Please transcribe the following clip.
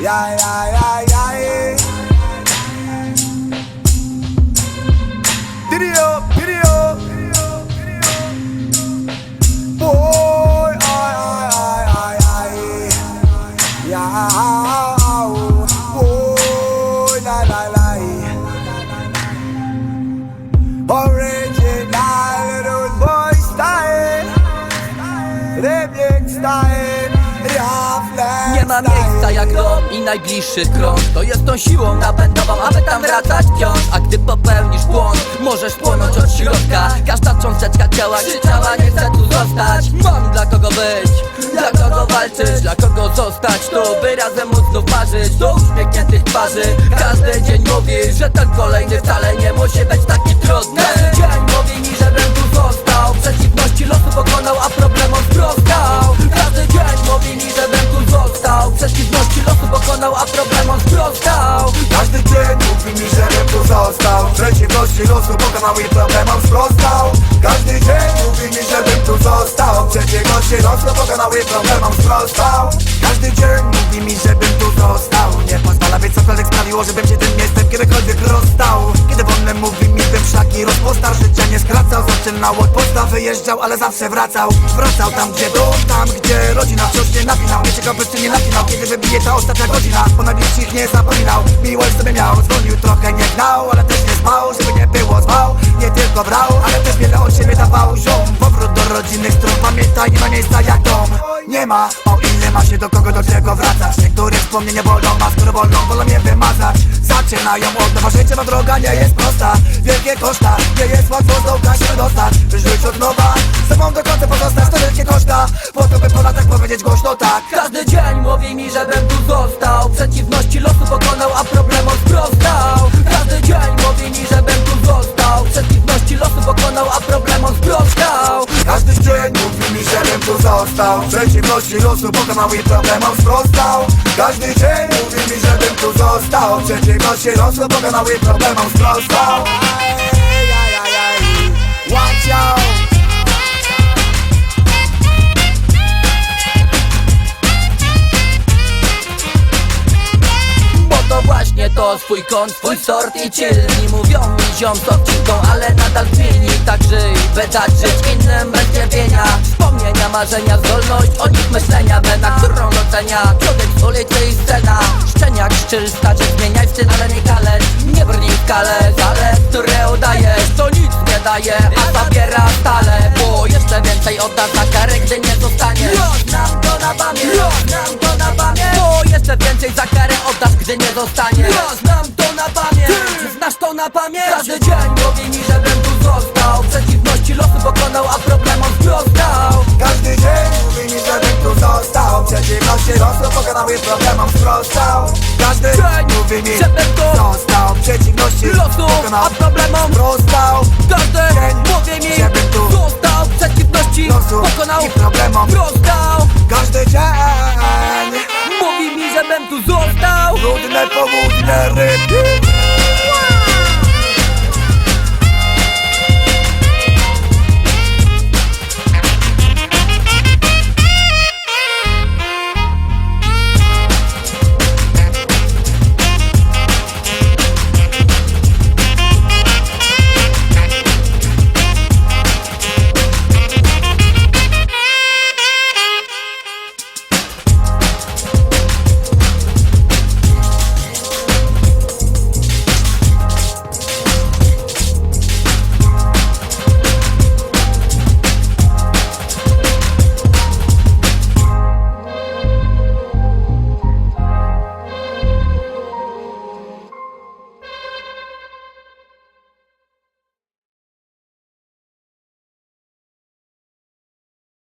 Ja, ja, ja, ja. Video, video. Boy, ay, ay, ay, ay, ay. Ja, boy, la, la, la. Original rude boy style Remix style ma miejsca jak dom i najbliższy krąg. To jest tą siłą napędową, aby tam wracać wciąż A gdy popełnisz błąd, możesz płonąć od środka. Każda cząsteczka ciała krzyczała, nie chcę tu zostać. Mam dla kogo być, dla kogo walczyć Dla kogo zostać. Tu, by razem móc znów marzyć Do uśmiechniętych twarzy. Każdy dzień mówi, że ten kolejny wcale nie musi być taki pokonał, a problemom sprostał. Każdy dzień mówi mi, żebym tu został. Przeciwności losu pokonał i problemom sprostał. Każdy dzień mówi mi, żebym tu został. Przeciwności losu pokonał i problemom sprostał. Każdy dzień mówi mi, żebym tu został. Nie pozwala, by cokolwiek sprawiło, żebym się tym miejscem kiedykolwiek rozstał. Kiedy wolny mówi mi, bym szlaki rozpostar Życia nie skracał, zaczynał od podstaw Wyjeżdżał, ale zawsze wracał. Wracał tam, gdzie był, tam, gdzie rodzina nie napinał. Nie czekał, by nie napinał, kiedy wybije ta ostatnia godzina Po najbliższych nie zapominał, miłość sobie miał Dzwonił trochę, nie gnał, ale też nie spał Żeby nie było zwał, nie tylko brał Ale też wiele od siebie dawał. Ziom Powrót do rodzinnych stron, pamiętaj, nie ma miejsca jak dom. Nie ma, o ile ma się do kogo, do czego wracać. Niektóre wspomnienia bolą, a skoro wolą, wolą je wymazać. Zaczynają od nowa życie, bo droga nie jest prosta. Wielkie koszta, nie jest łatwo z dołka się dostać. Żyć od nowa, tak Każdy dzień mówi mi, żebym tu został. Przeciwności losu pokonał, a problemom sprostał. Każdy dzień mówi mi, żebym tu został. Przeciwności losu pokonał, a problemom sprostał. Każdy dzień mówi mi, żebym tu został. Przeciwności losu pokonał i problemom sprostał. Każdy dzień mówi mi, żebym tu został. Przeciwności losu pokonał i problemom sprostał swój kąt, swój sort i chill I mówią mi ziom co wcinką, ale nadal kmini Tak żyj, by dać żyć innym bez cierpienia. Wspomnienia, marzenia, zdolność o nich myślenia. Wena, którą ocenia człowiek ulicy i scena. Szczeniak, szczyl, starzy, zmieniaj styl, ale nie kalecz Nie brnij w kale, zalet, które udajesz To nic nie daje, a zabiera stale. Bo jeszcze więcej odda za karę, gdy nie zostanie gdy nie zostanie. Ja znam to na pamięć, znasz to na pamięć. Każdy dzień mówi mi, żebym tu został. Przeciwności losu pokonał, a problemom sprostał Każdy dzień mówi mi, żebym tu został. Przeciwności losu pokonał i problemom sprostał. Każdy Dzień mówi mi, żebym tu został. Przeciwności Losu, pokonał a problemom sprostał. Każdy Dzień mówi mi, żebym tu został. Przeciwności losu pokonał R